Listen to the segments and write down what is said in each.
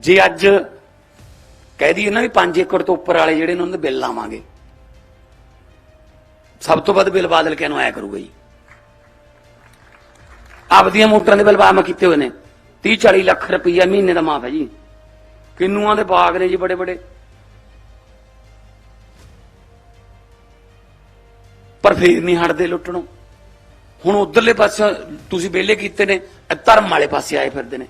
ਜੇ ਅੱਜ ਕਹਿ ਦਈਏ ਨਾ ਵੀ 5 ਏਕੜ ਤੋਂ ਉੱਪਰ ਵਾਲੇ ਜਿਹੜੇ ਨੇ ਉਹਨਾਂ ਦੇ ਬਿੱਲ ਲਾਵਾਂਗੇ, ਸਭ ਤੋਂ ਵੱਧ ਬਿੱਲ ਬਾਦਲ ਕਿਹਨੂੰ ਆਇਆ ਕਰੂਗਾ ਜੀ। ਆਪਦੀਆਂ ਮੋਟਰਾਂ ਦੇ ਬਿੱਲ ਬਾਮਾ ਕੀਤੇ ਹੋਏ ਨੇ 30 40 ਲੱਖ ਰੁਪਈਆ ਮਹੀਨੇ ਦਾ ਮਾਫ ਹੈ ਜੀ। ਕਿੰਨੂਆਂ ਦੇ ਬਾਗ ਨੇ ਜੀ ਬੜੇ ਬੜੇ। ਪਰ ਫੇਰ ਨਹੀਂ ਹਟਦੇ ਲੁੱਟਣੋਂ। ਹੁਣ ਉਧਰਲੇ ਪਾਸੇ ਤੁਸੀਂ ਵਿਹਲੇ ਕੀਤੇ ਨੇ, ਧਰਮ ਵਾਲੇ ਪਾਸੇ ਆਏ ਫਿਰਦੇ ਨੇ।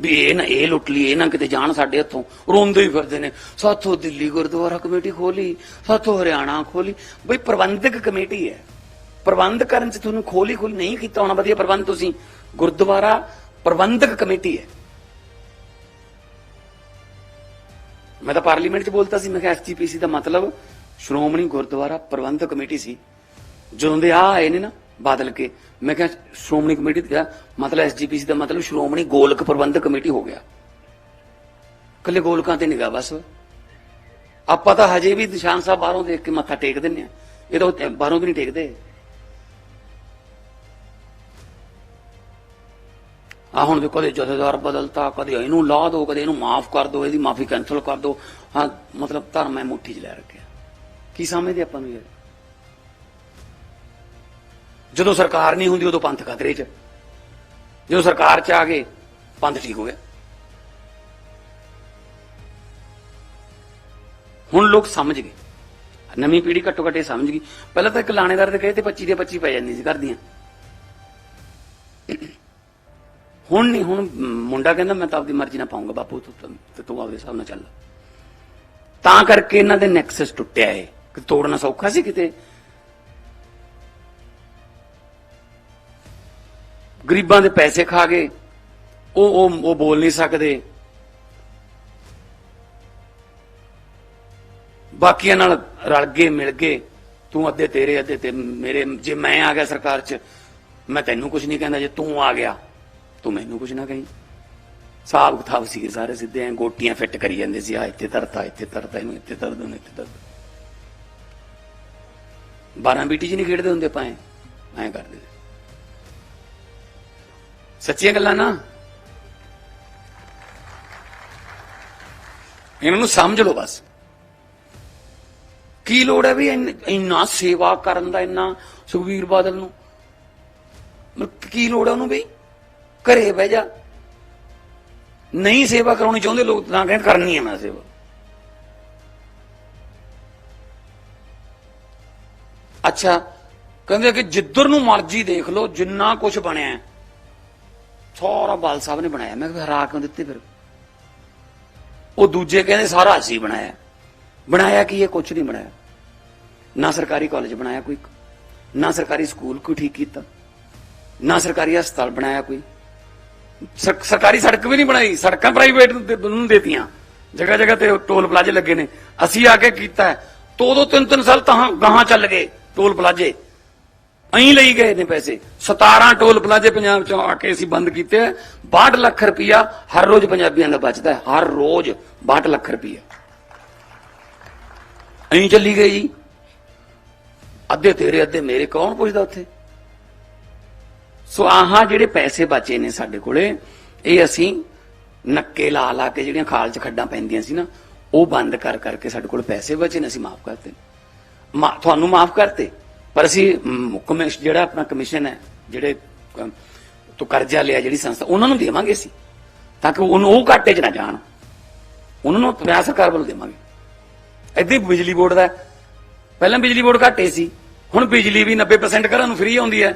ਵੀ ਇਹ ਨਾ, ਇਹ ਲੁੱਟ ਲਈ, ਇਹ ਨਾ ਕਿਤੇ ਜਾਣ ਸਾਡੇ ਹੱਥੋਂ। ਰੋਂਦੇ ਹੀ ਫਿਰਦੇ ਨੇ। ਸਾਥੋਂ ਦਿੱਲੀ ਗੁਰਦੁਆਰਾ ਕਮੇਟੀ ਖੋਲੀ, ਸਾਥੋਂ ਹਰਿਆਣਾ ਖੋਲੀ। ਬਈ ਪ੍ਰਬੰਧਕ ਕਮੇਟੀ ਹੈ। ਪ੍ਰਬੰਧ ਕਰਨ ਚ ਤੁਹਾਨੂੰ ਖੋਲੀ ਖੋਲੀ ਨਹੀਂ ਕੀਤਾ ਹੋਣਾ, ਵਧੀਆ ਪ੍ਰਬੰਧ ਤੁਸੀਂ। ਗੁਰਦੁਆਰਾ ਪ੍ਰਬੰਧਕ ਕਮੇਟੀ ਹੈ। ਮੈਂ ਤਾਂ ਪਾਰਲੀਮੈਂਟ 'ਚ ਬੋਲਤਾ ਸੀ, ਮੈਂ ਕਿਹਾ ਐਸਜੀਪੀਸੀ ਦਾ ਮਤਲਬ ਸ਼੍ਰੋਮਣੀ ਗੁਰਦੁਆਰਾ ਪ੍ਰਬੰਧਕ ਕਮੇਟੀ ਸੀ। ਜਦੋਂ ਦੇ ਆ ਆਏ ਨੇ ਨਾ ਬਦਲ ਕੇ। ਮੈਂ ਕਿਹਾ, ਸ਼੍ਰੋਮਣੀ ਕਮੇਟੀ ਦਾ ਮਤਲਬ ਐਸਜੀਪੀਸੀ ਦਾ ਮਤਲਬ ਸ਼੍ਰੋਮਣੀ ਗੋਲਕ ਪ੍ਰਬੰਧਕ ਕਮੇਟੀ ਹੋ ਗਿਆ। ਕੱਲੇ ਗੋਲਕਾਂ ਤੇ ਨਿਗਾਹ ਬਸ। ਆਪਾਂ ਤਾਂ ਹਜੇ ਵੀ ਨਿਸ਼ਾਨ ਸਾਹਿਬ ਬਾਹਰੋਂ ਦੇਖ ਕੇ ਮੱਥਾ ਟੇਕ ਦਿੰਨੇ ਆ। ਇਹ ਤਾਂ ਉਹ ਬਾਹਰੋਂ ਵੀ ਨਹੀਂ ਟੇਕਦੇ। ਆ ਹੁਣ ਦੇਖੋ ਕਦੇ ਜਥੇਦਾਰ ਬਦਲਤਾ, ਕਦੇ ਇਹਨੂੰ ਲਾ ਦੋ, ਕਦੇ ਇਹਨੂੰ ਮਾਫ ਕਰ ਦੋ, ਇਹਦੀ ਮਾਫੀ ਕੈਨਸਲ ਕਰ ਦੋ। ਹਾਂ, ਮਤਲਬ ਧਰਮ ਹੈ ਮੁੱਠੀ 'ਚ ਲੈ ਰੱਖਿਆ। ਕੀ ਸਮਝਦੇ ਆਪਾਂ ਨੂੰ ਯਾਰ ਜਦੋਂ ਸਰਕਾਰ ਨਹੀਂ ਹੁੰਦੀ, ਉਦੋਂ ਪੰਥ ਖਤਰੇ 'ਚ। ਜਦੋਂ ਸਰਕਾਰ 'ਚ ਆ ਗਏ ਪੰਥ ਠੀਕ ਹੋ ਗਿਆ। ਹੁਣ ਲੋਕ ਸਮਝ ਗਏ। ਨਵੀਂ ਪੀੜ੍ਹੀ ਘੱਟੋ ਘੱਟ ਇਹ ਸਮਝ ਗਈ। ਪਹਿਲਾਂ ਤਾਂ ਇੱਕ ਲਾਣੇਦਾਰ ਦੇ ਕਹੇ ਤੇ 25 ਦੇ 25 ਪੈ ਜਾਂਦੀ ਸੀ ਘਰ ਦੀਆਂ ਹੁਣ ਨਹੀਂ, ਹੁਣ ਮੁੰਡਾ ਕਹਿੰਦਾ, ਮੈਂ ਤਾਂ ਆਪਦੀ ਮਰਜ਼ੀ ਨਾਲ ਪਾਉਂਗਾ ਬਾਪੂ, ਤੂੰ ਤੇ, ਤੂੰ ਆਪਦੇ ਹਿਸਾਬ ਨਾਲ ਚੱਲ। ਤਾਂ ਕਰਕੇ ਇਹਨਾਂ ਦੇ ਨੈਕਸਸ ਟੁੱਟਿਆ ਏ ਕਿ ਤੋੜਨਾ ਸੌਖਾ ਸੀ ਕਿਤੇ? ਗਰੀਬਾਂ ਦੇ ਪੈਸੇ ਖਾ ਗਏ ਉਹ ਉਹ ਉਹ ਬੋਲ ਨਹੀਂ ਸਕਦੇ। ਬਾਕੀਆਂ ਨਾਲ ਰਲ ਗਏ, ਮਿਲ ਗਏ। ਤੂੰ ਅੱਧੇ ਤੇਰੇ, ਅੱਧੇ ਤੇ ਮੇਰੇ। ਜੇ ਮੈਂ ਆ ਗਿਆ ਸਰਕਾਰ 'ਚ, ਮੈਂ ਤੈਨੂੰ ਕੁਝ ਨਹੀਂ ਕਹਿੰਦਾ। ਜੇ ਤੂੰ ਆ ਗਿਆ, ਤੂੰ ਮੈਨੂੰ ਕੁਝ ਨਾ ਕਹੀਂ। ਸਾਬ ਕਿਤਾਬ ਸੀ, ਸਾਰੇ ਸਿੱਧੇ ਐ ਗੋਟੀਆਂ ਫਿੱਟ ਕਰੀ ਜਾਂਦੇ ਸੀ। ਆ ਇੱਥੇ ਧਰਤਾ ਇੱਥੇ ਧਰਤਾ, ਇਹਨੂੰ ਇੱਥੇ ਧਰ ਦੋ ਇੱਥੇ ਧਰ ਦੋ। 12 ਬੀਟੀ ਜੀ ਨਹੀਂ ਖੇਡਦੇ ਹੁੰਦੇ ਪਾਏ ਐਂ ਕਰਦੇ। ਸੱਚੀਆਂ ਗੱਲਾਂ ਨਾ। ਇਹਨਾਂ ਨੂੰ ਸਮਝ ਲਓ ਬਸ। ਕੀ ਲੋੜ ਹੈ ਵੀ ਇੰਨ- ਇੰਨਾ ਸੇਵਾ ਕਰਨ ਦਾ, ਇੰਨਾ ਸੁਖਵੀਰ ਬਾਦਲ ਨੂੰ? ਮਤਲਬ ਕੀ ਲੋੜ ਹੈ ਉਹਨੂੰ ਵੀ? ਘਰੇ ਬਹਿ ਜਾ। ਨਹੀਂ ਸੇਵਾ ਕਰਾਉਣੀ ਚਾਹੁੰਦੇ ਲੋਕ, ਤਾਂ ਕਹਿੰਦੇ ਕਰਨੀ ਹੈ ਮੈਂ ਸੇਵਾ। ਅੱਛਾ, ਕਹਿੰਦੇ ਕਿ ਜਿੱਧਰ ਨੂੰ ਮਰਜ਼ੀ ਦੇਖ ਲਓ, ਜਿੰਨਾ ਕੁਝ ਬਣਿਆ ਸਾਰਾ ਬਾਲ ਸਾਹਿਬ ਨੇ ਬਣਾਇਆ। ਮੈਂ ਕਿਹਾ ਹਰਾ ਕਿਉਂ ਦਿੱਤੇ ਫਿਰ? ਉਹ ਦੂਜੇ ਕਹਿੰਦੇ ਸਾਰਾ ਅਸੀਂ ਬਣਾਇਆ। ਬਣਾਇਆ ਕੀ ਇਹ ਕੁਝ ਨਹੀਂ ਬਣਾਇਆ। ਨਾ ਸਰਕਾਰੀ ਕਾਲਜ ਬਣਾਇਆ ਕੋਈ। ਨਾ ਸਰਕਾਰੀ ਸਕੂਲ ਕੋਈ ਠੀਕ ਕੀਤਾ। ਨਾ ਸਰਕਾਰੀ ਹਸਪਤਾਲ ਬਣਾਇਆ ਕੋਈ। ਸਰਕਾਰੀ ਸੜਕ ਵੀ ਨਹੀਂ ਬਣਾਈ। ਸੜਕਾਂ ਪ੍ਰਾਈਵੇਟ ਨੂੰ ਦੇਤੀਆਂ। ਜਗ੍ਹਾ ਜਗ੍ਹਾ ਤੇ ਟੋਲ ਪਲਾਜ਼ੇ ਲੱਗੇ ਨੇ। ਅਸੀਂ ਆ ਕੇ ਕੀਤਾ। ਹੈ। ਦੋ ਦੋ ਤਿੰਨ ਤਿੰਨ ਸਾਲ ਤਾਂ ਗਾਹਾਂ ਚੱਲ ਗਏ ਟੋਲ ਪਲਾਜ਼ੇ ਅਹੀਂ ਲਈ ਗਏ ਨੇ ਪੈਸੇ। 17 ਟੋਲ ਪਲਾਜ਼ੇ ਪੰਜਾਬ ਚੋਂ ਆ ਕੇ ਅਸੀਂ ਬੰਦ ਕੀਤੇ ਹੈ। 62 ਲੱਖ ਰੁਪਇਆ ਹਰ ਰੋਜ਼ ਪੰਜਾਬੀਆਂ ਦਾ ਬਚਦਾ ਹੈ। ਹਰ ਰੋਜ਼ 62 ਲੱਖ ਰੁਪਇਆ ਅਹੀਂ ਚੱਲੀ ਗਈ ਜੀ। ਅੱਧੇ ਤੇਰੇ, ਅੱਧੇ ਮੇਰੇ, ਕੌਣ ਪੁੱਛਦਾ ਉੱਥੇ? ਸੋ ਆਹਾਂ ਜਿਹੜੇ ਪੈਸੇ ਬਚੇ ਨੇ ਸਾਡੇ ਕੋਲੇ, ਇਹ ਅਸੀਂ ਨੱਕੇ ਲਾ ਲਾ ਕੇ ਜਿਹੜੀਆਂ ਖਾਲ 'ਚ ਖੱਡਾਂ ਪੈਂਦੀਆਂ ਸੀ ਨਾ, ਉਹ ਬੰਦ ਕਰ ਕਰਕੇ ਸਾਡੇ ਕੋਲ ਪੈਸੇ ਬਚੇ ਨੇ, ਅਸੀਂ ਮਾਫ ਕਰਤੇ ਮਾ- ਤੁਹਾਨੂੰ ਮਾਫ ਕਰਤੇ। ਪਰ ਅਸੀਂ ਮ, ਜਿਹੜਾ ਆਪਣਾ ਕਮਿਸ਼ਨ ਹੈ ਜਿਹੜੇ ਤੋਂ ਕਰਜ਼ਾ ਲਿਆ ਜਿਹੜੀ ਸੰਸਥਾ ਉਹਨਾਂ ਨੂੰ ਦੇਵਾਂਗੇ ਅਸੀਂ ਤਾਂ ਕਿ ਉਹਨੂੰ ਉਹ ਘਾਟੇ 'ਚ ਨਾ ਜਾਣ। ਉਹਨਾਂ ਨੂੰ ਪੰਜਾਬ ਸਰਕਾਰ ਵੱਲੋਂ ਦੇਵਾਂਗੇ। ਏਦਾਂ ਹੀ ਬਿਜਲੀ ਬੋਰਡ ਦਾ ਪਹਿਲਾਂ ਬਿਜਲੀ ਬੋਰਡ ਘਾਟੇ ਸੀ ਹੁਣ ਬਿਜਲੀ ਵੀ 90% ਘਰਾਂ ਨੂੰ ਫ੍ਰੀ ਆਉਂਦੀ ਹੈ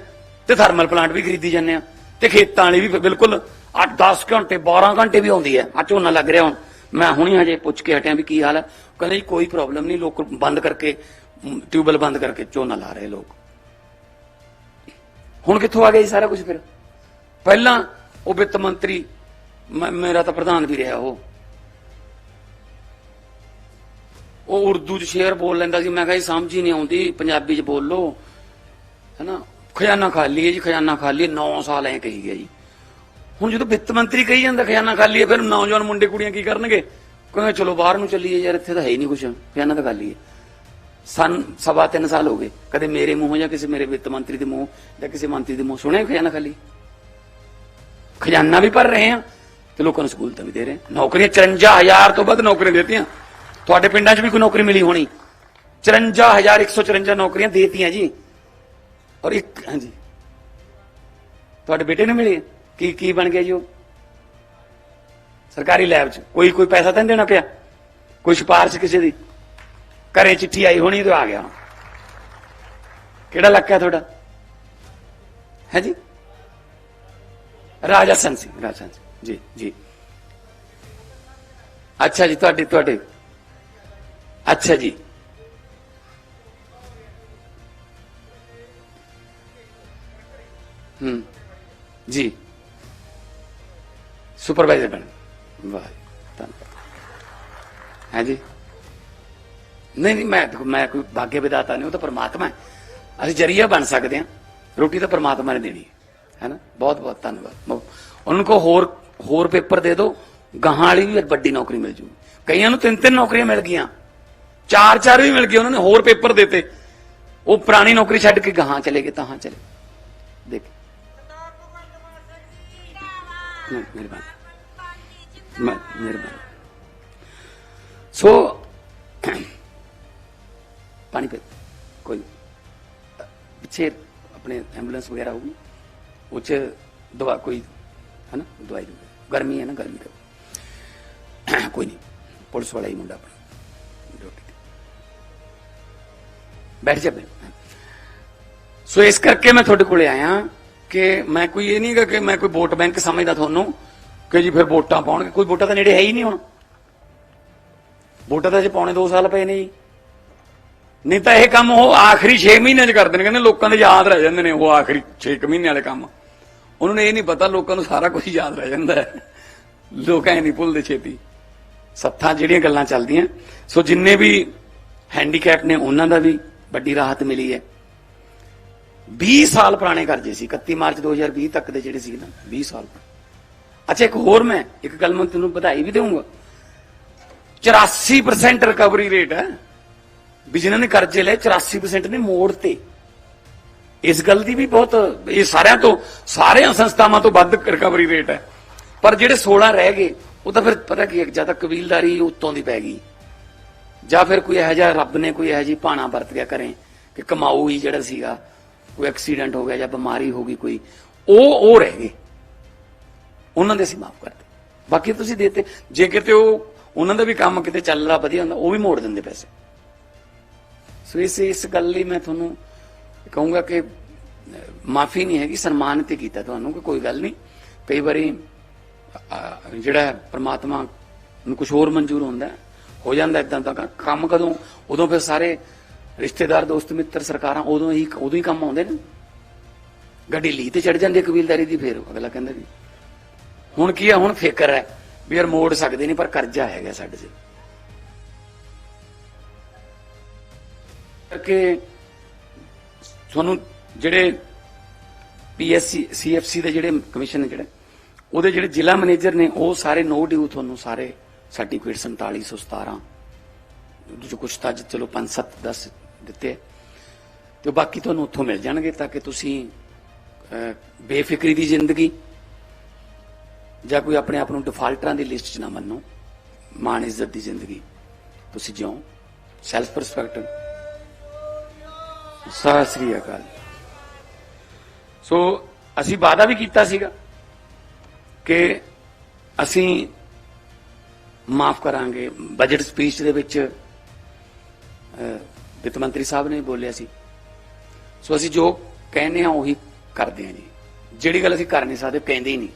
ਤੇ ਥਰਮਲ ਪਲਾਂਟ ਵੀ ਖਰੀਦੀ ਜਾਂਦੇ ਆ ਤੇ ਖੇਤਾਂ ਵਾਲੀ ਵੀ ਬਿਲਕੁਲ 8-10 ਘੰਟੇ 12 ਘੰਟੇ ਵੀ ਆਉਂਦੀ ਹੈ। ਆ ਝੋਨਾ ਲੱਗ ਰਿਹਾ ਹੁਣ। ਮੈਂ ਹੁਣੀ ਹਜੇ ਪੁੱਛ ਕੇ ਹਟਿਆ ਵੀ ਕੀ ਹਾਲ ਹੈ। ਕਹਿੰਦੇ ਜੀ ਕੋਈ ਪ੍ਰੋਬਲਮ ਨਹੀਂ ਲੋਕ ਬੰਦ ਕਰਕੇ ਟਿਊਬਲ ਬੰਦ ਕਰਕੇ ਝੋਨਾ ਲਾ ਰਹੇ ਲੋਕ। ਹੁਣ ਕਿੱਥੋਂ ਆ ਗਿਆ ਜੀ ਸਾਰਾ ਕੁਝ ਫਿਰ? ਪਹਿਲਾਂ ਉਹ ਵਿੱਤ ਮੰਤਰੀ ਮੇਰਾ ਤਾਂ ਪ੍ਰਧਾਨ ਵੀ ਰਿਹਾ ਉਹ। ਉਹ ਉਰਦੂ ਚ ਸ਼ੇਰ ਬੋਲ ਲੈਂਦਾ ਸੀ, ਮੈਂ ਕਿਹਾ ਜੀ ਸਮਝ ਹੀ ਨਹੀਂ ਆਉਂਦੀ, ਪੰਜਾਬੀ ਚ ਬੋਲੋ ਹੈਨਾ? ਖਜ਼ਾਨਾ ਖਾਲੀ ਹੈ ਜੀ, ਖਜ਼ਾਨਾ ਖਾਲੀ ਹੈ 9 ਸਾਲ ਐ ਕਹੀ ਗਿਆ ਜੀ। ਹੁਣ ਜਦੋਂ ਵਿੱਤ ਮੰਤਰੀ ਕਹੀ ਜਾਂਦਾ ਖਜ਼ਾਨਾ ਖਾਲੀ ਹੈ ਫਿਰ ਨੌਜਵਾਨ ਮੁੰਡੇ ਕੁੜੀਆਂ ਕੀ ਕਰਨਗੇ? ਕਹਿੰਦੇ ਚਲੋ ਬਾਹਰ ਨੂੰ ਚੱਲੀਏ ਯਾਰ, ਇੱਥੇ ਤਾਂ ਹੈ ਹੀ ਨਹੀਂ ਕੁਝ ਖਜ਼ਾਨਾ ਤਾਂ ਖਾਲੀ ਹੈ ਸਨ, ਸਵਾ ਤਿੰਨ ਸਾਲ ਹੋ ਗਏ। ਕਦੇ ਮੇਰੇ ਮੂੰਹੋਂ ਜਾਂ ਕਿਸੇ ਮੇਰੇ ਵਿੱਤ ਮੰਤਰੀ ਦੇ ਮੂੰਹ ਜਾਂ ਕਿਸੇ ਮੰਤਰੀ ਦੇ ਮੂੰਹ ਸੁਣਿਆ ਖਜ਼ਾਨਾ ਖਾਲੀ? ਖਜ਼ਾਨਾ ਵੀ ਭਰ ਰਹੇ ਆ ਤੇ ਲੋਕਾਂ ਨੂੰ ਸਹੂਲਤਾਂ ਵੀ ਦੇ ਰਹੇ ਨੌਕਰੀਆਂ 54000 ਤੋਂ ਵੱਧ ਨੌਕਰੀਆਂ ਦਿੱਤੀਆਂ। ਤੁਹਾਡੇ ਪਿੰਡਾਂ 'ਚ ਵੀ ਕੋਈ ਨੌਕਰੀ ਮਿਲੀ ਹੋਣੀ? 54154 ਨੌਕਰੀਆਂ ਦੇਤੀਆਂ ਜੀ। ਔਰ ਇੱਕ, ਹਾਂਜੀ। ਤੁਹਾਡੇ ਬੇਟੇ ਨੂੰ ਮਿਲੀ? ਕੀ ਕੀ ਬਣ ਗਿਆ ਜੀ ਉਹ? ਸਰਕਾਰੀ ਲੈਬ 'ਚ ਕੋਈ ਕੋਈ ਪੈਸਾ ਤਾਂ ਨਹੀਂ ਦੇਣਾ ਪਿਆ? ਕੋਈ ਸਿਫਾਰਿਸ਼ ਕਿਸੇ ਦੀ? ਘਰੇ ਚਿੱਠੀ ਆਈ ਹੋਣੀ ਤੇ ਆ ਗਿਆ ਕਿਹੜਾ ਇਲਾਕਾ ਤੁਹਾਡਾ? ਹੈ ਜੀ? ਸੰਤ ਸਿੰਘ ਰਾਜਾ ਸੀ। ਜੀ ਜੀ। ਅੱਛਾ ਜੀ, ਤੁਹਾਡੇ ਤੁਹਾਡੇ। ਅੱਛਾ ਜੀ। ਹੂੰ, ਜੀ। ਸੁਪਰਵਾਈਜ਼ਰ ਬਣ। ਵਾਹ ਧੰਨਵਾਦ। ਹੈ ਜੀ? ਨਹੀਂ ਨਹੀਂ, ਮੈਂ ਮੈਂ ਕੋਈ ਭਾਗਯ ਵਿਦਾਤਾ ਨਹੀਂ, ਉਹ ਤਾਂ ਪਰਮਾਤਮਾ ਹੈ। ਅਸੀਂ ਜਰੀਆ ਬਣ ਸਕਦੇ ਹਾਂ। ਰੋਟੀ ਤਾਂ ਪਰਮਾਤਮਾ ਨੇ ਦੇਣੀ ਹੈ। ਹੈ ਨਾ ਬਹੁਤ ਬਹੁਤ ਧੰਨਵਾਦ। ਮ- ਉਹਨਾਂ ਕੋ ਹੋਰ ਹੋਰ ਪੇਪਰ ਦੇ ਦਿਓ। ਗਾਹਾਂ ਵਾਲੀ ਵੀ ਵੱਡੀ ਨੌਕਰੀ ਮਿਲ ਜੂਗੀ। ਕਈਆਂ ਨੂੰ ਤਿੰਨ ਤਿੰਨ ਨੌਕਰੀਆਂ ਮਿਲ ਗਈਆਂ। ਚਾਰ ਚਾਰ ਵੀ ਮਿਲ ਗਏ ਉਹਨਾਂ ਨੇ ਹੋਰ ਪੇਪਰ ਦਿੱਤੇ। ਉਹ ਪੁਰਾਣੀ ਨੌਕਰੀ ਛੱਡ ਕੇ ਗਾਹਾਂ ਚਲੇ ਗਏ, ਤਾਂ ਹਾਂ ਚਲੇ ਦੇਖ। ਮਿਹਰਬਾਨੀ। ਮਿਹਰਬਾਨੀ। ਸੋ ਪਾਣੀ ਪੀ ਕੋਈ ਨਹੀਂ। ਪਿੱਛੇ ਆਪਣੇ ਐਂਬੂਲੈਂਸ ਵਗੈਰਾ ਹੋਊਗੀ, ਉਹ 'ਚ ਦਵਾ ਕੋਈ ਹੈ ਨਾ ਦਵਾਈ ਦੂਗੀ ਗਰਮੀ ਹੈ ਨਾ, ਗਰਮੀ ਦਾ। ਕੋਈ ਨਹੀਂ, ਪੁਲਿਸ ਵਾਲਾ ਹੀ ਮੁੰਡਾ ਆਪਣਾ। ਡਿਊਟੀ ਤੇ। ਬੈਠ ਜਾ ਬੈਠ। ਸੋ ਇਸ ਕਰਕੇ ਮੈਂ ਤੁਹਾਡੇ ਕੋਲੇ ਆਇਆ ਕਿ ਮੈਂ ਕੋਈ ਇਹ ਨਹੀਂ ਕਿ ਮੈਂ ਕੋਈ ਵੋਟ ਬੈਂਕ ਸਮਝਦਾ ਤੁਹਾਨੂੰ ਕਿ ਜੀ ਫਿਰ ਵੋਟਾਂ ਪਾਉਣਗੇ। ਕੋਈ ਵੋਟਾਂ ਤਾਂ ਨੇੜੇ ਹੈ ਹੀ ਨਹੀਂ ਹੁਣ। ਵੋਟਾਂ ਤਾਂ ਜੇ ਪਾਉਣੇ 2 ਸਾਲ ਪਏ ਨੇ ਜੀ। ਨਹੀਂ ਤਾਂ ਇਹ ਕੰਮ ਉਹ ਆਖਰੀ 6 ਮਹੀਨਿਆਂ 'ਚ ਕਰਦੇ ਨੇ ਕਹਿੰਦੇ ਲੋਕਾਂ ਦੇ ਯਾਦ ਰਹਿ ਜਾਂਦੇ ਨੇ ਉਹ ਆਖਰੀ 6 ਮਹੀਨੇ ਵਾਲੇ ਕੰਮ। ਉਹਨਾਂ ਨੂੰ ਇਹ ਨਹੀਂ ਪਤਾ ਲੋਕਾਂ ਨੂੰ ਸਾਰਾ ਕੁਝ ਯਾਦ ਰਹਿ ਜਾਂਦਾ ਹੈ। ਲੋਕ ਐ ਨਹੀਂ ਭੁੱਲਦੇ ਛੇਤੀ। ਸੱਥਾਂ ਜਿਹੜੀਆਂ ਗੱਲਾਂ ਚੱਲਦੀਆਂ। ਸੋ ਜਿੰਨੇ ਵੀ ਹੈਂਡੀਕੈਪ ਨੇ ਉਹਨਾਂ ਦਾ ਵੀ ਵੱਡੀ ਰਾਹਤ ਮਿਲੀ ਹੈ। 20 ਸਾਲ ਪੁਰਾਣੇ ਕਰਜ਼ੇ ਸੀ। 31 ਮਾਰਚ 2020 ਤੱਕ ਦੇ ਜਿਹੜੇ ਸੀ ਨਾ 20 ਸਾਲ ਅੱਛਾ, ਇੱਕ ਹੋਰ ਮੈਂ, ਇੱਕ ਗੱਲ ਮੈਂ ਤੁਹਾਨੂੰ ਵਧਾਈ ਵੀ ਦੇਵਾਂਗਾ। 84% ਰਿਕਵਰੀ ਰੇਟ ਹੈ। ਵੀ ਜਿਨ੍ਹਾਂ ਨੇ ਕਰਜ਼ੇ ਲਏ 84% ਨੇ ਮੋੜ ਤੇ। ਇਸ ਗੱਲ ਦੀ ਵੀ ਬਹੁਤ, ਇਹ ਸਾਰਿਆਂ ਤੋਂ, ਸਾਰਿਆਂ ਸੰਸਥਾਵਾਂ ਤੋਂ ਵੱਧ ਰਿਕਵਰੀ ਰੇਟ ਹੈ। ਪਰ ਜਿਹੜੇ 16 ਰਹਿ ਗਏ, ਉਹ ਤਾਂ ਫਿਰ ਪਤਾ ਕੀ ਹੈ, ਜਾਂ ਤਾਂ ਕਬੀਲਦਾਰੀ ਉੱਤੋਂ ਦੀ ਪੈ ਗਈ। ਜਾਂ ਫਿਰ ਕੋਈ ਇਹੋ ਜਿਹਾ ਰੱਬ ਨੇ ਕੋਈ ਇਹੋ ਜਿਹੀ ਭਾਣਾ ਵਰਤ ਗਿਆ ਕਰੇ, ਕਿ ਕਮਾਊ ਹੀ ਜਿਹੜਾ ਸੀਗਾ, ਕੋਈ ਐਕਸੀਡੈਂਟ ਹੋ ਗਿਆ ਜਾਂ ਬਿਮਾਰੀ ਹੋ ਗਈ ਕੋਈ, ਉਹ ਉਹ ਰਹਿ ਗਏ। ਉਹਨਾਂ ਦੇ ਅਸੀਂ ਮਾਫ ਕਰਦੇ ਬਾਕੀ ਤੁਸੀਂ ਦੇਤੇ, ਜੇ ਕਿਤੇ ਉਹ, ਉਹਨਾਂ ਦਾ ਵੀ ਕੰਮ ਕਿਤੇ ਚੱਲਦਾ ਵਧੀਆ ਹੁੰਦਾ, ਉਹ ਵੀ ਮੋੜ ਦਿੰਦੇ ਪੈਸੇ। ਸੋ ਇਸ ਇਸ ਗੱਲ ਲਈ ਮੈਂ ਤੁਹਾਨੂੰ ਕਹੂੰਗਾ ਕਿ ਮਾਫੀ ਨਹੀਂ ਹੈਗੀ ਸਨਮਾਨਿਤ ਹੀ ਕੀਤਾ ਤੁਹਾਨੂੰ ਕਿ ਕੋਈ ਗੱਲ ਨਹੀਂ। ਕਈ ਵਾਰੀ ਜਿਹੜਾ ਪ੍ਰਮਾਤਮਾ ਨੂੰ ਕੁਝ ਹੋਰ ਮਨਜ਼ੂਰ ਹੁੰਦਾ ਹੋ ਜਾਂਦਾ ਇਦਾਂ ਦਾ ਕੰਮ ਕਦੋਂ, ਉਦੋਂ ਫਿਰ ਸਾਰੇ ਰਿਸ਼ਤੇਦਾਰ, ਦੋਸਤ, ਮਿੱਤਰ, ਸਰਕਾਰਾਂ ਉਦੋਂ ਹੀ ਉਦੋਂ ਹੀ ਕੰਮ ਆਉਂਦੇ ਨੇ। ਗੱਡੀ ਲੀ ਤੇ ਚੜ ਜਾਂਦੀ ਕਬੀਲਦਾਰੀ ਦੀ, ਫੇਰ ਅਗਲਾ ਕਹਿੰਦਾ ਵੀ, ਹੁਣ ਕੀ ਆ, ਹੁਣ ਫਿਕਰ ਹੈ ਵੀ ਯਾਰ ਮੋੜ ਸਕਦੇ ਨਹੀਂ, ਪਰ ਕਰਜ਼ਾ ਹੈਗਾ ਸਾਡੇ 'ਚ। ਕਰਕੇ ਤੁਹਾਨੂੰ ਜਿਹੜੇ ਪੀਐਸਸੀ ਸੀਐਫਸੀ ਦੇ ਜਿਹੜੇ ਕਮਿਸ਼ਨ ਨੇ ਜਿਹੜੇ, ਉਹਦੇ ਜਿਹੜੇ ਜ਼ਿਲ੍ਹਾ ਮੈਨੇਜਰ ਨੇ, ਉਹ ਸਾਰੇ ਨੋ ਡਿਊ ਤੁਹਾਨੂੰ ਸਾਰੇ ਸਰਟੀਫਿਕੇਟ 4717 ਜੋ ਕੁਛ ਤਾਂ ਚਲੋ 5 7 10 ਦਿੱਤੇ ਹੈ। ਤੇ ਬਾਕੀ ਤੁਹਾਨੂੰ ਉੱਥੋਂ ਮਿਲ ਜਾਣਗੇ ਤਾਂ ਕਿ ਤੁਸੀਂ ਬੇਫਿਕਰੀ ਦੀ ਜ਼ਿੰਦਗੀ ਜਾਂ ਕੋਈ ਆਪਣੇ ਆਪ ਨੂੰ ਡਿਫਾਲਟਰਾਂ ਦੀ ਲਿਸਟ 'ਚ ਨਾ ਮੰਨੋ। ਮਾਣ ਇੱਜ਼ਤ ਦੀ ਜ਼ਿੰਦਗੀ। ਤੁਸੀਂ ਜਿਉਂ। ਸੈਲਫ ਪਰਸਪੈਕਟਿਵ ਸਤਿ ਸ੍ਰੀ ਅਕਾਲ। ਸੋ ਅਸੀਂ ਵਾਅਦਾ ਵੀ ਕੀਤਾ ਸੀਗਾ ਕਿ ਅਸੀਂ ਮਾਫ ਕਰਾਂਗੇ। ਬਜਟ ਸਪੀਚ ਦੇ ਵਿੱਚ ਵਿੱਤ ਮੰਤਰੀ ਸਾਹਿਬ ਨੇ ਬੋਲਿਆ ਸੀ। ਸੋ ਅਸੀਂ ਜੋ ਕਹਿੰਦੇ ਆ ਉਹੀ ਕਰਦੇ ਆ ਜੀ। ਜਿਹੜੀ ਗੱਲ ਅਸੀਂ ਕਰ ਨਹੀਂ ਸਕਦੇ, ਕਹਿੰਦੇ ਹੀ ਨਹੀਂ।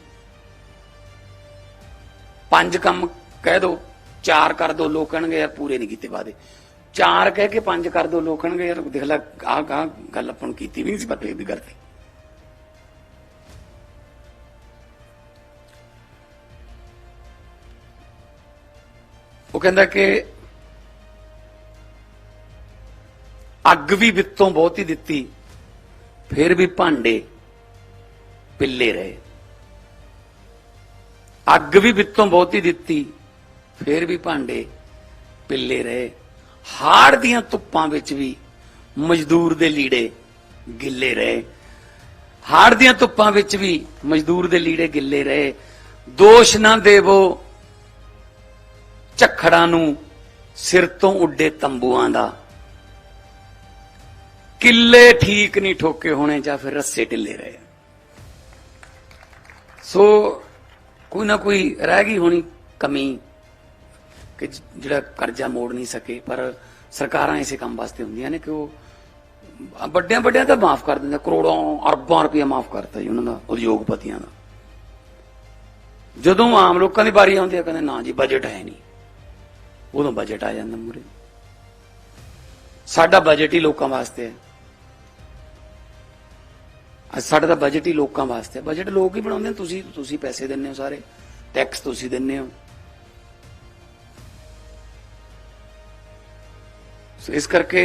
ਪੰਜ ਕੰਮ ਕਹਿ ਦੋ, ਚਾਰ ਕਰ ਦੋ, ਲੋਕ ਕਹਿਣਗੇ, ਯਾਰ ਪੂਰੇ ਨਹੀਂ ਕੀਤੇ ਵਾਦੇ ਚਾਰ ਕਹਿ ਕੇ ਪੰਜ ਕਰ ਦੋ, ਲੋਕ ਯਾਰ ਦੇਖ ਲੈ, ਆਹ ਆਹ ਗੱਲ ਆਪਾਂ ਨੂੰ ਕੀਤੀ ਵੀ ਨਹੀਂ ਸੀ, ਪਰ ਫੇਰ ਵੀ ਕਰਦੇ ਉਹ ਕਹਿੰਦਾ ਕਿ ਅੱਗ ਵੀ ਵਿੱਤੋਂ ਬਹੁਤੀ ਦਿੱਤੀ, ਫਿਰ ਵੀ ਭਾਂਡੇ ਪਿੱਲੇ ਰਹੇ। ਅੱਗ ਵੀ ਵਿੱਤੋਂ ਬਹੁਤੀ ਦਿੱਤੀ, ਫਿਰ ਵੀ ਭਾਂਡੇ ਪਿੱਲੇ ਰਹੇ। ਹਾੜ ਦੀਆਂ ਧੁੱਪਾਂ ਵਿੱਚ ਵੀ ਮਜ਼ਦੂਰ ਦੇ ਲੀੜੇ ਗਿੱਲੇ ਰਹੇ। ਹਾੜ ਦੀਆਂ ਧੁੱਪਾਂ ਵਿੱਚ ਵੀ ਮਜ਼ਦੂਰ ਦੇ ਲੀੜੇ ਗਿੱਲੇ ਰਹੇ। ਦੋਸ਼ ਨਾ ਦੇਵੋ ਝਖੜਾਂ ਨੂੰ ਸਿਰ ਤੋਂ ਉੱਡੇ ਤੰਬੂਆਂ ਦਾ। ਕਿੱਲੇ ਠੀਕ ਨਹੀਂ ਠੋਕੇ ਹੋਣੇ ਜਾਂ ਫਿਰ ਰੱਸੇ ਢਿੱਲੇ ਰਹੇ। ਸੋ ਕੋਈ ਨਾ ਕੋਈ ਰਹਿ ਗਈ ਹੋਣੀ ਕਮੀ। ਕਿ ਜਿਹੜਾ ਕਰਜ਼ਾ ਮੋੜ ਨਹੀਂ ਸਕੇ, ਪਰ ਸਰਕਾਰਾਂ ਇਸੇ ਕੰਮ ਵਾਸਤੇ ਹੁੰਦੀਆਂ ਨੇ ਕਿ ਉਹ ਵੱਡਿਆਂ ਵੱਡਿਆਂ ਤਾਂ ਮਾਫ ਕਰ ਦਿੰਦੇ, ਕਰੋੜਾਂ, ਅਰਬਾਂ ਰੁਪਏ ਮਾਫ ਕਰਤਾ ਜੀ ਉਹਨਾਂ ਦਾ, ਉਦਯੋਗਪਤੀਆਂ ਦਾ। ਜਦੋਂ ਆਮ ਲੋਕਾਂ ਦੀ ਵਾਰੀ ਆਉਂਦੀ ਹੈ ਕਹਿੰਦੇ ਨਾ ਜੀ ਬਜਟ ਹੈ ਨਹੀਂ। ਉਦੋਂ ਬਜਟ ਆ ਜਾਂਦਾ ਮੂਰੇ ਸਾਡਾ ਬਜਟ ਹੀ ਲੋਕਾਂ ਵਾਸਤੇ ਹੈ। ਅੱਜ ਸਾਡਾ ਤਾਂ ਬਜਟ ਹੀ ਲੋਕਾਂ ਵਾਸਤੇ ਬਜਟ ਲੋਕ ਹੀ ਬਣਾਉਂਦੇ ਨੇ, ਤੁਸੀਂ ਤੁਸੀਂ ਪੈਸੇ ਦਿੰਦੇ ਹੋ ਸਾਰੇ ਟੈਕਸ ਤੁਸੀਂ ਦਿੰਦੇ ਹੋ। ਸੋ ਇਸ ਕਰਕੇ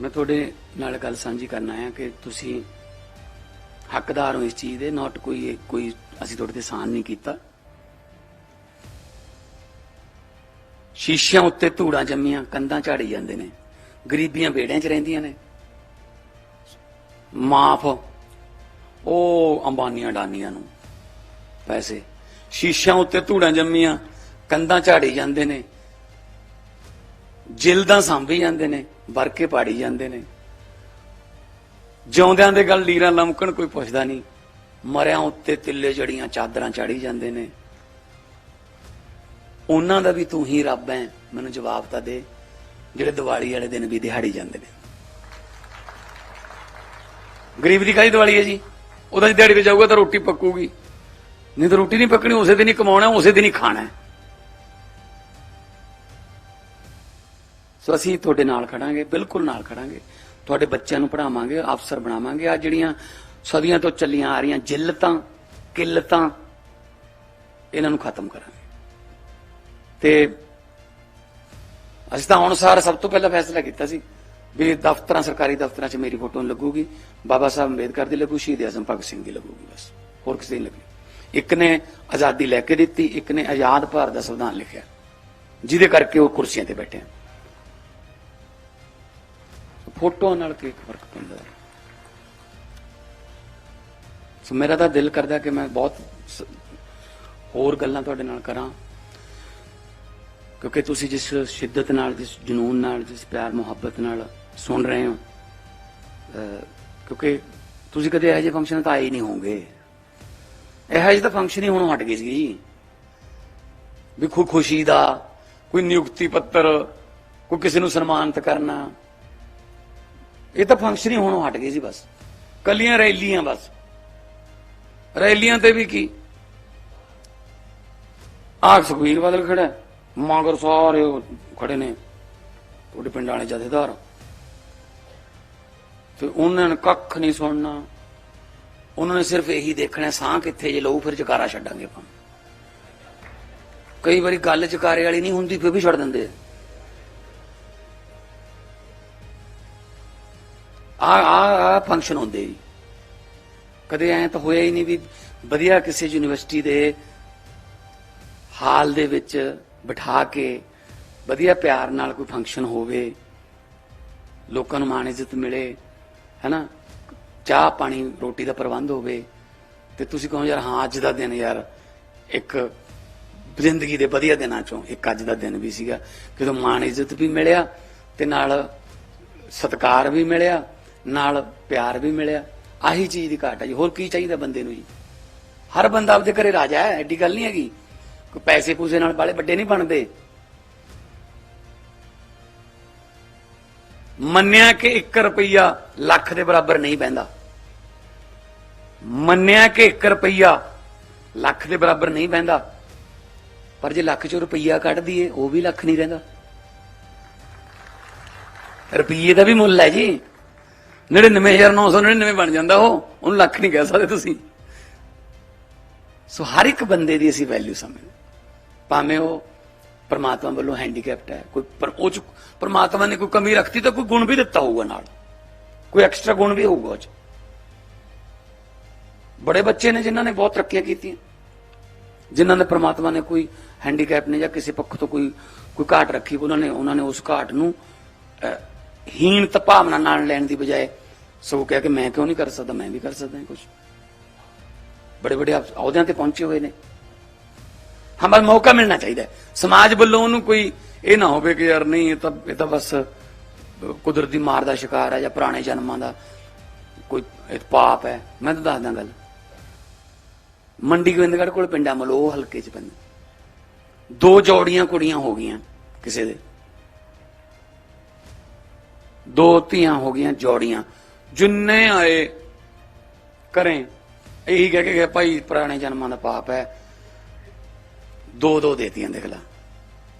ਮੈਂ ਤੁਹਾਡੇ ਨਾਲ ਗੱਲ ਸਾਂਝੀ ਕਰਨਾ ਹੈ ਕਿ ਤੁਸੀਂ ਹੱਕਦਾਰ ਹੋ ਇਸ ਚੀਜ਼ ਦੇ ਨਾਟ ਕੋਈ ਕੋਈ ਅਸੀਂ ਤੁਹਾਡੇ ਤੇ ਸਾਨ ਨਹੀਂ ਕੀਤਾ। ਸ਼ੀਸ਼ਿਆਂ ਉੱਤੇ ਧੂੜਾਂ ਜੰਮੀਆਂ, ਕੰਧਾਂ ਝਾੜੀ ਜਾਂਦੇ ਨੇ, ਗਰੀਬੀਆਂ ਬੇੜਿਆਂ 'ਚ ਰਹਿੰਦੀਆਂ ਨੇ। ਮਾਫ ਉਹ ਅੰਬਾਨੀਆਂ ਡਾਨੀਆਂ ਨੂੰ ਪੈਸੇ। ਸ਼ੀਸ਼ਿਆਂ ਉੱਤੇ ਧੂੜਾਂ ਜੰਮੀਆਂ, ਕੰਧਾਂ ਝਾੜੀ ਜਾਂਦੇ ਨੇ। ਜਿਲਦਾਂ ਸਾਂਭੀ ਜਾਂਦੇ ਨੇ, ਵਰਕੇ ਪਾੜੀ ਜਾਂਦੇ ਨੇ। ਜਿਉਂਦਿਆਂ ਦੇ ਗੱਲ ਲੀਰਾਂ ਲਮਕਣ ਕੋਈ ਪੁੱਛਦਾ ਨਹੀਂ। ਮਰਿਆਂ ਉੱਤੇ ਤਿੱਲੇ ਜੜੀਆਂ ਚਾਦਰਾਂ ਚਾੜੀ ਜਾਂਦੇ ਨੇ। ਉਹਨਾਂ ਦਾ ਵੀ ਤੂੰ ਹੀ ਰੱਬ ਹੈ ਮੈਨੂੰ ਜਵਾਬ ਤਾਂ ਦੇ। ਜਿਹੜੇ ਦੀਵਾਲੀ ਵਾਲੇ ਦਿਨ ਵੀ ਦਿਹਾੜੀ ਜਾਂਦੇ ਨੇ। ਗਰੀਬ ਦੀ ਕਾਹਦੀ ਦੀਵਾਲੀ ਹੈ ਜੀ? ਉਹਦਾ ਜੇ ਦਿਹਾੜੀ ਤੇ ਜਾਊਗਾ ਤਾਂ ਰੋਟੀ ਪੱਕੂਗੀ। ਨਹੀਂ ਤਾਂ ਰੋਟੀ ਨਹੀਂ ਪੱਕਣੀ, ਉਸੇ ਦਿਨ ਹੀ ਕਮਾਉਣਾ, ਉਸੇ ਦਿਨ ਹੀ ਖਾਣਾ। ਹੈ। ਸੋ ਅਸੀਂ ਤੁਹਾਡੇ ਨਾਲ ਖੜਾਂਗੇ, ਬਿਲਕੁਲ ਨਾਲ ਖੜਾਂਗੇ। ਤੁਹਾਡੇ ਬੱਚਿਆਂ ਨੂੰ ਪੜਾਵਾਂਗੇ ਅਫਸਰ ਬਣਾਵਾਂਗੇ। ਆ ਜਿਹੜੀਆਂ ਸਦੀਆਂ ਤੋਂ ਚੱਲੀਆਂ ਆ ਰਹੀਆਂ ਜਿੱਲਤਾਂ, ਕਿੱਲਤਾਂ, ਇਹਨਾਂ ਨੂੰ ਖਤਮ ਕਰਾਂਗੇ। ਤੇ ਅਸੀਂ ਤਾਂ ਹੁਣ ਸਭ ਤੋਂ ਪਹਿਲਾਂ ਫੈਸਲਾ ਕੀਤਾ ਸੀ ਵੀ ਦਫ਼ਤਰਾਂ, ਸਰਕਾਰੀ ਦਫ਼ਤਰਾਂ 'ਚ ਮੇਰੀ ਫੋਟੋ ਲੱਗੂਗੀ। ਬਾਬਾ ਸਾਹਿਬ ਅੰਬੇਦਕਰ ਦੀ ਲੱਗੂ, ਸ਼ਹੀਦ ਆਜ਼ਮ ਭਗਤ ਸਿੰਘ ਦੀ ਲੱਗੂਗੀ ਬਸ। ਹੋਰ ਕਿਸੇ ਦੀ ਨਹੀਂ ਇੱਕ ਨੇ ਆਜ਼ਾਦੀ ਲੈ ਕੇ ਦਿੱਤੀ, ਇੱਕ ਨੇ ਆਜ਼ਾਦ ਭਾਰਤ ਦਾ ਸੰਵਿਧਾਨ ਲਿਖਿਆ। ਜਿਹਦੇ ਕਰਕੇ ਉਹ ਕੁਰਸੀਆਂ ਤੇ ਬੈਠੇ ਆ ਫੋਟੋਆਂ ਨਾਲ ਕੀ ਫ਼ਰਕ ਪੈਂਦਾ ਸੋ ਮੇਰਾ ਤਾਂ ਦਿਲ ਕਰਦਾ ਕਿ ਮੈਂ ਬਹੁਤ ਸ- ਹੋਰ ਗੱਲਾਂ ਤੁਹਾਡੇ ਨਾਲ ਕਰਾਂ। ਕਿਉਂਕਿ ਤੁਸੀਂ ਜਿਸ ਸ਼ਿੱਦਤ ਨਾਲ, ਜਿਸ ਜਨੂਨ ਨਾਲ, ਜਿਸ ਪਿਆਰ, ਮੁਹੱਬਤ ਨਾਲ ਸੁਣ ਰਹੇ ਹੋ ਕਿਉਂਕਿ ਤੁਸੀਂ ਕਦੇ ਇਹੋ ਜਿਹੇ ਫੰਕਸ਼ਨ ਤਾਂ ਆਏ ਹੀ ਨਹੀਂ ਹੋਵੋਗੇ। ਇਹੋ ਜਿਹੇ ਤਾਂ ਫੰਕਸ਼ਨ ਹੀ ਹੁਣ ਹਟ ਗਏ ਸੀ। ਜੀ ਵੀ ਕੋਈ ਖੁਸ਼ੀ ਦਾ, ਕੋਈ ਨਿਯੁਕਤੀ ਪੱਤਰ, ਕੋਈ ਕਿਸੇ ਨੂੰ ਸਨਮਾਨਿਤ ਕਰਨਾ ਇਹ ਤਾਂ ਫੰਕਸ਼ਨ ਹੀ ਹੁਣ ਹਟ ਗਏ ਸੀ ਬਸ। ਕੱਲੀਆਂ ਰੈਲੀਆਂ ਬਸ। ਰੈਲੀਆਂ ਤੇ ਵੀ ਕੀ? ਆਖ ਸੁਖਵੀਰ ਬਾਦਲ ਖੜਾ ਹੈ, ਮਗਰ ਸਾਰੇ ਖੜੇ ਨੇ। ਤੁਹਾਡੇ ਪਿੰਡ ਵਾਲੇ ਜਥੇਦਾਰ। ਤੇ ਉਹਨਾਂ ਨੇ ਕੱਖ ਨਹੀਂ ਸੁਣਨਾ। ਉਹਨਾਂ ਨੇ ਸਿਰਫ ਇਹੀ ਦੇਖਣਾ ਸਾਹ ਕਿੱਥੇ ਜੇ ਲਊ ਫਿਰ ਜਕਾਰਾ ਛੱਡਾਂਗੇ ਆਪਾਂ। ਕਈ ਵਾਰੀ ਗੱਲ ਜਕਾਰੇ ਵਾਲੀ ਨਹੀਂ ਹੁੰਦੀ ਫਿਰ ਵੀ ਛੱਡ ਦਿੰਦੇ ਆ। ਆ ਆ ਫੰਕਸ਼ਨ ਹੁੰਦੇ ਜੀ। ਕਦੇ ਐ ਤਾਂ ਹੋਇਆ ਹੀ ਨਹੀਂ ਵੀ ਵਧੀਆ ਕਿਸੇ ਯੂਨੀਵਰਸਿਟੀ ਦੇ ਹਾਲ ਦੇ ਵਿੱਚ ਬਿਠਾ ਕੇ ਵਧੀਆ ਪਿਆਰ ਨਾਲ ਕੋਈ ਫੰਕਸ਼ਨ ਹੋਵੇ, ਲੋਕਾਂ ਨੂੰ ਮਾਣ, ਇੱਜ਼ਤ ਮਿਲੇ, ਹੈਨਾ? ਚਾਹ, ਪਾਣੀ, ਰੋਟੀ ਦਾ ਪ੍ਰਬੰਧ ਹੋਵੇ, ਤੇ ਤੁਸੀਂ ਕਹੋ ਯਾਰ, ਹਾਂ, ਅੱਜ ਦਾ ਦਿਨ ਯਾਰ, ਇੱਕ ਜ਼ਿੰਦਗੀ ਦੇ ਵਧੀਆ ਦਿਨਾਂ ਚੋਂ, ਇੱਕ ਅੱਜ ਦਾ ਦਿਨ ਵੀ ਸੀਗਾ। ਜਦੋਂ ਮਾਣ, ਇੱਜ਼ਤ ਵੀ ਮਿਲਿਆ ਤੇ ਨਾਲ ਸਤਿਕਾਰ ਵੀ ਮਿਲਿਆ ਨਾਲ ਪਿਆਰ ਵੀ ਮਿਲਿਆ, ਆਹੀ ਚੀਜ਼ ਦੀ ਘਾਟ ਹੈ ਜੀ। ਹੋਰ ਕੀ ਚਾਹੀਦਾ ਬੰਦੇ ਨੂੰ ਜੀ? ਹਰ ਬੰਦਾ ਆਪਦੇ ਘਰੇ ਰਾਜਾ ਹੈ, ਐਡੀ ਗੱਲ ਨਹੀਂ ਹੈਗੀ। ਕੋਈ ਪੈਸੇ ਪੂਸੇ ਨਾਲ ਬਾਲੇ ਵੱਡੇ ਨਹੀਂ ਬਣਦੇ। ਮੰਨਿਆ ਕਿ 1 ਰੁਪਈਆ ਲੱਖ ਦੇ ਬਰਾਬਰ ਨਹੀਂ ਪੈਂਦਾ। ਮੰਨਿਆ ਕਿ 1 ਰੁਪਈਆ ਲੱਖ ਦੇ ਬਰਾਬਰ ਨਹੀਂ ਪੈਂਦਾ। ਪਰ ਜੇ ਲੱਖ ਚੋਂ ਰੁਪਈਆ ਕੱਢ ਦਈਏ, ਉਹ ਵੀ ਲੱਖ ਨਹੀਂ ਰਹਿੰਦਾ। ਰੁਪਈਏ ਦਾ ਵੀ ਮੁੱਲ ਹੈ ਜੀ। 99999 ਬਣ ਜਾਂਦਾ ਉਹ, ਉਹਨੂੰ ਲੱਖ ਨਹੀਂ ਕਹਿ ਸਕਦੇ ਤੁਸੀਂ। ਸੋ ਹਰ ਇੱਕ ਬੰਦੇ ਦੀ ਅਸੀਂ ਵੈਲਿਊ ਸਮਝਦੇ ਭਾਵੇਂ ਉਹ ਪਰਮਾਤਮਾ ਵੱਲੋਂ ਹੈਂਡੀਕੈਪਟ ਹੈ, ਕੋਈ ਪਰ ਉਹ ਚ ਪਰਮਾਤਮਾ ਨੇ ਕੋਈ ਕਮੀ ਰੱਖਤੀ ਤਾਂ ਕੋਈ ਗੁਣ ਵੀ ਦਿੱਤਾ ਹੋਊਗਾ ਨਾਲ। ਕੋਈ ਐਕਸਟਰਾ ਗੁਣ ਵੀ ਹੋਊਗਾ ਉਹ ਚ। ਬੜੇ ਬੱਚੇ ਨੇ ਜਿਨ੍ਹਾਂ ਨੇ ਬਹੁਤ ਤਰੱਕੀਆਂ ਕੀਤੀਆਂ। ਜਿਨ੍ਹਾਂ ਨੇ ਪਰਮਾਤਮਾ ਨੇ ਕੋਈ ਹੈਂਡੀਕੈਪ ਨੇ ਜਾਂ ਕਿਸੇ ਪੱਖ ਤੋਂ ਕੋਈ ਕੋਈ ਘਾਟ ਰੱਖੀ, ਉਹਨਾਂ ਨੇ ਉਹਨਾਂ ਨੇ ਉਸ ਘਾਟ ਨੂੰ ਹੀਣਤ ਭਾਵਨਾ ਨਾਲ ਲੈਣ ਦੀ ਬਜਾਏ ਸੋ ਕਹਿ ਕੇ ਮੈਂ ਕਿਉਂ ਨਹੀਂ ਕਰ ਸਕਦਾ, ਮੈਂ ਵੀ ਕਰ ਸਕਦਾ ਕੁਝ ਬੜੇ ਬੜੇ ਅਹੁਦਿਆਂ ਤੇ ਪਹੁੰਚੇ ਹੋਏ ਨੇ। ਹਾਂ ਬਸ ਮੌਕਾ ਮਿਲਣਾ ਚਾਹੀਦਾ ਸਮਾਜ ਵੱਲੋਂ ਉਹਨੂੰ ਕੋਈ ਇਹ ਨਾ ਹੋਵੇ ਕਿ ਯਾਰ ਨਹੀਂ, ਇਹ ਤਾਂ ਇਹ ਤਾਂ ਬਸ ਕੁਦਰਤੀ ਮਾਰ ਦਾ ਸ਼ਿਕਾਰ ਹੈ ਜਾਂ ਪੁਰਾਣੇ ਜਨਮਾਂ ਦਾ ਕੋਈ ਇਹ ਪਾਪ ਹੈ। ਮੈਂ ਤਾਂ ਦੱਸਦਾ ਗੱਲ। ਮੰਡੀ ਗੋਬਿੰਦਗੜ੍ਹ ਕੋਲ ਪਿੰਡਾ ਮਲੋ ਹਲਕੇ ਚ ਪੈਂਦਾ। ਦੋ ਜੋੜੀਆਂ ਕੁੜੀਆਂ ਹੋ ਗਈਆਂ ਕਿਸੇ ਦੇ। ਦੋ ਧੀਆਂ ਹੋ ਗਈਆਂ ਜੋੜੀਆਂ। ਜਿੰਨੇ ਆਏ, ਕਰੇ। ਇਹੀ ਕਹਿ ਕੇ ਗਏ, ਭਾਈ, ਪੁਰਾਣੇ ਜਨਮਾਂ ਦਾ ਪਾਪ ਹੈ। ਦੋ ਦੋ ਦੇਤੀਆਂ, ਦੇਖ ਲਾ।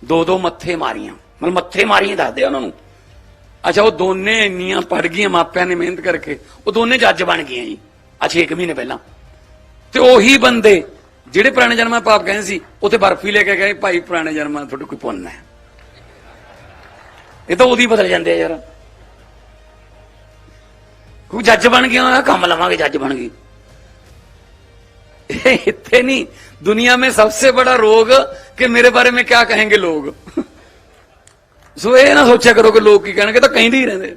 ਦੋ ਦੋ ਮੱਥੇ ਮਾਰੀਆਂ। ਮਤਲਬ ਮੱਥੇ ਮਾਰੀਆਂ ਦੱਸਦੇ ਆ ਉਹਨਾਂ ਨੂੰ। ਅੱਛਾ, ਉਹ ਦੋਨੇ ਇੰਨੀਆਂ ਪੜ ਗਈਆਂ, ਮਾਪਿਆਂ ਨੇ ਮਿਹਨਤ ਕਰਕੇ। ਉਹ ਦੋਨੇ ਜੱਜ ਬਣ ਗਈਆਂ ਜੀ ਆ 6 ਮਹੀਨੇ ਪਹਿਲਾਂ। ਤੇ ਉਹੀ ਬੰਦੇ, ਜਿਹੜੇ ਪੁਰਾਣੇ ਜਨਮਾਂ ਦਾ ਪਾਪ ਕਹਿੰਦੇ ਸੀ ਉੱਥੇ ਬਰਫੀ ਲੈ ਕੇ ਗਏ, ਭਾਈ, ਪੁਰਾਣੇ ਜਨਮਾਂ ਦਾ ਤੁਹਾਡੇ ਕੋਈ ਪੁੰਨ ਹੈ। ਇਹ ਤਾਂ ਉਹਦੀ ਬਦਲ ਜਾਂਦੇ ਆ ਯਾਰ। ਕੋਈ ਜੱਜ ਬਣ ਗਿਆ ਕੰਮ ਲਵਾਂਗੇ ਜੱਜ ਬਣ ਗਈ इतने नहीं दुनिया में सबसे बड़ा रोग कि मेरे बारे में क्या कहेंगे लोग सो ये ना सोचा करो कि लोग की कहने तो कहीं नहीं रहते